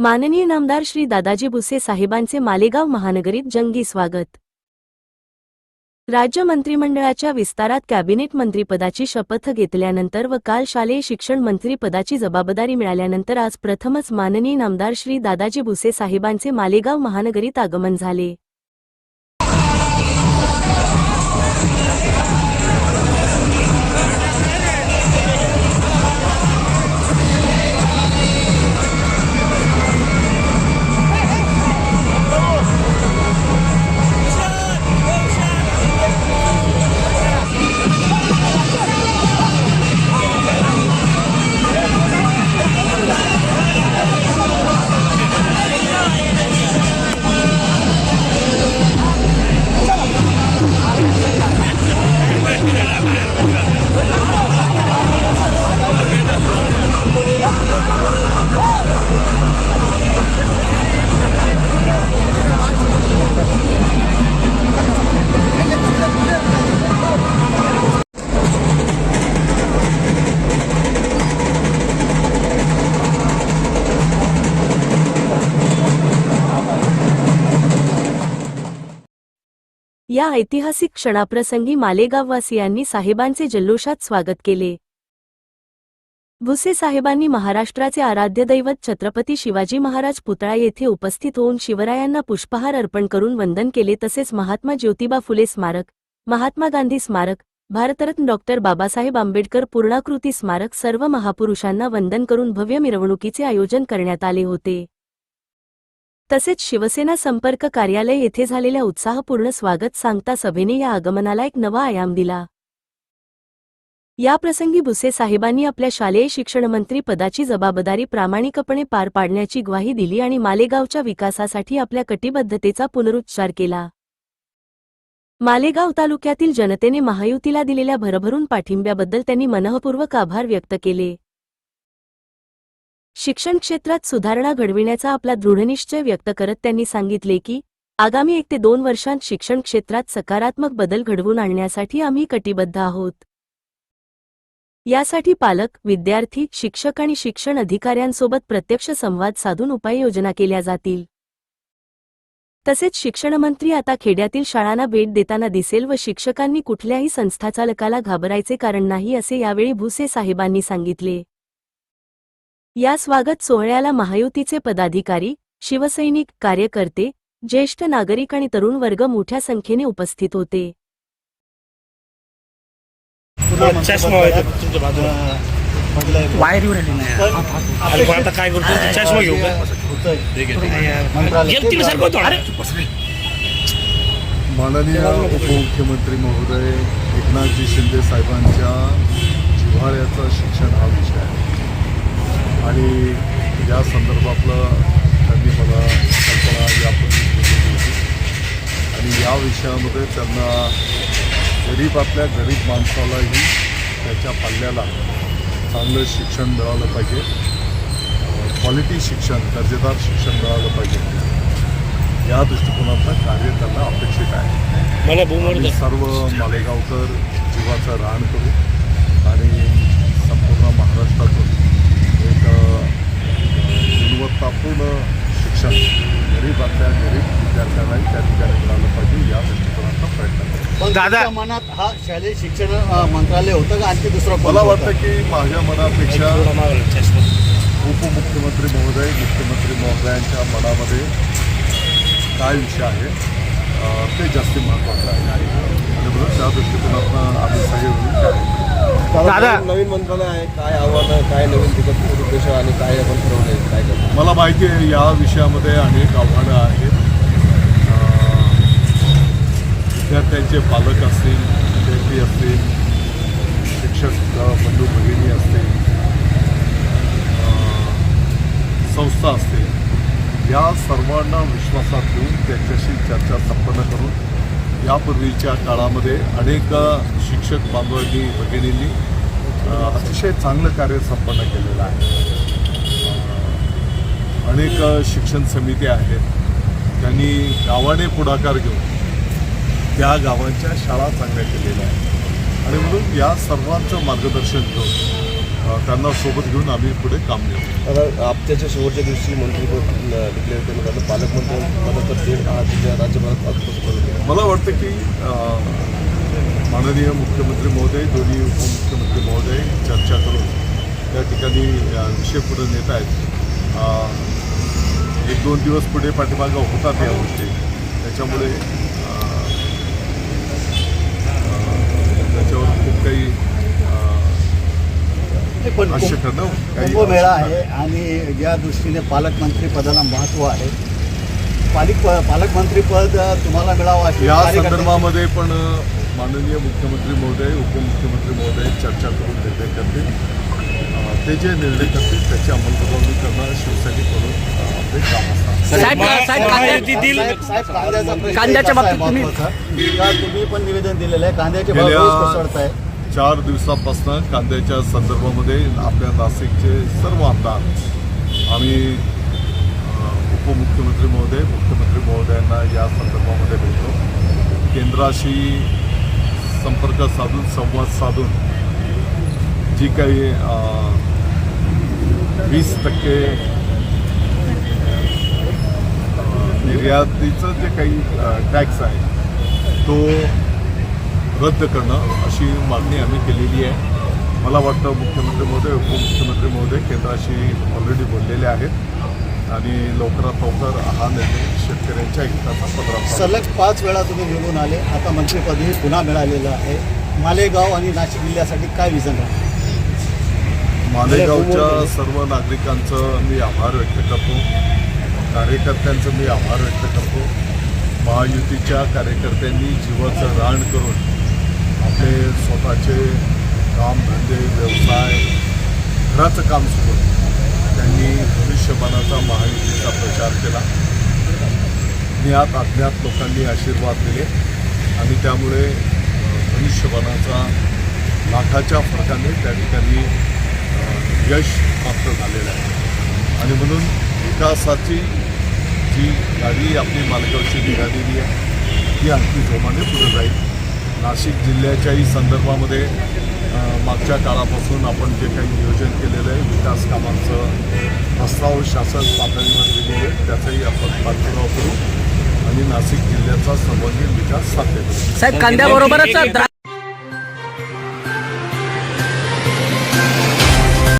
माननीय नामदार श्री दादाजी भुसे साहेबांचे मालेगाव महानगरीत जंगी स्वागत. राज्य मंत्रिमंडळाच्या विस्तारात कॅबिनेट मंत्रीपदाची शपथ घेतल्यानंतर व काल शालेय शिक्षण मंत्रीपदाची जबाबदारी मिळाल्यानंतर आज प्रथमच माननीय नामदार श्री दादाजी भुसे साहेबांचे मालेगाव महानगरीत आगमन झाले. या ऐतिहासिक क्षणाप्रसंगी मालेगाववासियांनी साहेबांचे जल्लोषात स्वागत केले. भुसे साहेबांनी महाराष्ट्राचे आराध्य दैवत छत्रपती शिवाजी महाराज पुतळा येथे उपस्थित होऊन शिवरायांना पुष्पहार अर्पण करून वंदन केले तसेच महात्मा ज्योतिबा फुले स्मारक महात्मा गांधी स्मारक भारतरत्न डॉक्टर बाबासाहेब आंबेडकर पूर्णाकृती स्मारक सर्व महापुरुषांना वंदन करून भव्य मिरवणुकीचे आयोजन करण्यात आले होते. तसेच शिवसेना संपर्क कार्यालय येथे झालेल्या उत्साहपूर्ण स्वागत सांगता सभेने या आगमनाला एक नवा आयाम दिला. याप्रसंगी भुसे साहेबांनी आपल्या शालेय शिक्षणमंत्री पदाची जबाबदारी प्रामाणिकपणे पार पाडण्याची ग्वाही दिली आणि मालेगावच्या विकासासाठी आपल्या कटिबद्धतेचा पुनरुच्चार केला. मालेगाव तालुक्यातील जनतेने महायुतीला दिलेल्या भरभरून पाठिंब्याबद्दल त्यांनी मनःपूर्वक आभार व्यक्त केले. शिक्षण क्षेत्रात सुधारणा घडविण्याचा आपला दृढनिश्चय व्यक्त करत त्यांनी सांगितले की आगामी एक ते दोन वर्षांत शिक्षण क्षेत्रात सकारात्मक बदल घडवून आणण्यासाठी आम्ही कटिबद्ध आहोत. यासाठी पालक विद्यार्थी शिक्षक आणि शिक्षण अधिकाऱ्यांसोबत प्रत्यक्ष संवाद साधून उपाययोजना केल्या जातील. तसेच शिक्षणमंत्री आता खेड्यातील शाळांना भेट देताना दिसेल व शिक्षकांनी कुठल्याही संस्थाचालकाला घाबरायचे कारण नाही असे यावेळी भुसे साहेबांनी सांगितले. या स्वागत सोहळ्याला महायुतीचे पदाधिकारी शिवसैनिक कार्यकर्ते ज्येष्ठ नागरिक आणि तरुण वर्ग मोठ्या संख्येने उपस्थित होते. वायर येऊ राहिली नाही अरे आता काय करतो चष्मा घेऊ माननीय उपमुख्यमंत्री महोदय एकनाथजी शिंदे साहेबांच्या जिव्हाळ्याचा शिक्षण हा विषय आहे. आणि या संदर्भातलं त्यांनी मला कल्पना या पद्धतीने होती. आणि या विषयामध्ये त्यांना गरीबातल्या गरीब माणसालाही त्याच्या पल्ल्याला चांगलं शिक्षण मिळालं पाहिजे. क्वालिटी शिक्षण दर्जेदार शिक्षण मिळालं पाहिजे. या दृष्टिकोनातलं कार्य त्यांना अपेक्षित आहे. मला सर्व मालेगावकर जीवाचं राहण करू आणि संपूर्ण महाराष्ट्रातून गुणवत्तापूर्ण शिक्षण गरीबातल्या गरीब विद्यार्थ्यांनाही त्या ठिकाणी मिळालं पाहिजे या दृष्टिकोनाचा प्रयत्न पण दादा मनात हा शालेय शिक्षण मंत्रालय होतं का? आणखी दुसरं मला? वाटतं की माझ्या मनापेक्षा उपमुख्यमंत्री महोदय मुख्यमंत्री महोदयांच्या मनामध्ये काय विषय आहे ते जास्ती महत्त्वाचं आहे. आणि म्हणून त्या दृष्टिकोनातून आम्ही सगळे काय दादा. नवीन मंत्रालय आहे काय आव्हानं काय नवीन तिथं उद्देश आणि काय आपण ठरवले काय करतो मला माहिती आहे या विषयामध्ये अनेक आव्हानं आहेत. विद्यार्थ्यांचे पालक असतील विद्यार्थी असतील शिक्षक बंधू भगिनी असतील संस्था असतील या सर्वांना विश्वासात घेऊन त्यांच्याशी चर्चा संपन्न करून यापूर्वीच्या काळामध्ये अनेक शिक्षक बांधवांनी भगिनींनी अतिशय चांगलं कार्य संपन्न केलेलं आहे. अनेक शिक्षण समिती आहेत. त्यांनी गावाने पुढाकार घेऊन त्या गावांच्या शाळा चांगल्या केलेल्या आहेत. आणि म्हणून या सर्वांचं मार्गदर्शन घेऊन त्यांना सोबत घेऊन आम्ही पुढे काम घेऊ. आपत्याच्या शेवटच्या दिवशी मंत्रीपद डिक्लेअर करून झालं पालकमंत्री राज्यभरात केला मला वाटतं की माननीय मुख्यमंत्री महोदय दोन्ही उपमुख्यमंत्री महोदय चर्चा करून त्या ठिकाणी विषय पुढे नेत आहेत. एक दोन दिवस पुढे पाठीमागं होतात या गोष्टी. त्याच्यामुळे त्याच्यावर खूप काही नाही, पण कुंभमेळा आहे आणि या दृष्टीने पालकमंत्री पदाला महत्त्व आहे. पालिक पालकमंत्री पद तुम्हाला मिळावं अशी या संदर्भामध्ये पण माननीय मुख्यमंत्री महोदय उपमुख्यमंत्री महोदय चर्चा करून निर्णय करतील. ते जे निर्णय करतील त्याची अंमलबजावणी करणं शिवसैनिक म्हणून अ, आपले काम कांद्याच्या बाबतीत तुम्ही- महत्त्वाचा, का तुम्ही पण निवेदन दिलेलं आहे. कांद्याचे भाव रोज कोसळत आहे चार दिवसापासनं कांद्याच्या संदर्भामध्ये आपल्या नाशिकचे सर्व आमदार आम्ही उपमुख्यमंत्री महोदय मुख्यमंत्री महोदयांना या संदर्भामध्ये भेटलो. केंद्राशी संपर्क साधून संवाद साधून जी काही वीस टक्के निर्यातीचं जे काही टॅक्स आहे तो रद्द करणं अशी मागणी आम्ही केलेली आहे. मला वाटतं मुख्यमंत्री महोदय उपमुख्यमंत्री महोदय केंद्राशी ऑलरेडी बोललेले आहेत आणि लवकरात लवकर हा निर्णय शेतकऱ्यांच्या हिताचा पदरात सलग पाच वेळा तुम्ही निवडून आले. आता मंत्रिपदही पुन्हा मिळालेलं आहे. मालेगाव आणि नाशिक जिल्ह्यासाठी काय विजन आहे मालेगावच्या सर्व नागरिकांचं मी आभार व्यक्त करतो. कार्यकर्त्यांचं मी आभार व्यक्त करतो. महायुतीच्या कार्यकर्त्यांनी जीवाचं रान करून ते स्वतःचे कामधंदे व्यवसाय घराचं काम सुरू त्यांनी भविष्यमानाचा महायुतीचा प्रचार केला. ज्ञात अज्ञात लोकांनी आशीर्वाद दिले आणि त्यामुळे भविष्यमानाचा लाखाच्या फरकाने त्या ठिकाणी यश प्राप्त झालेलं आहे. आणि म्हणून विकासाची जी गाडी आपली मालेगावची निघालेली आहे ती आणखी जोमाने पुढे जाईल. नाशिक जिल्ह्याच्याही संदर्भामध्ये मागच्या काळापासून आपण जे काही नियोजन केलेलं आहे विकास कामांचं प्रस्ताव शासन पातळीवर दिलेले आहे त्याचाही आपण पाठपुरावा करू आणि नाशिक जिल्ह्याचा सर्वांगीण विकास साध्य करू. साहेब कांद्याबरोबरच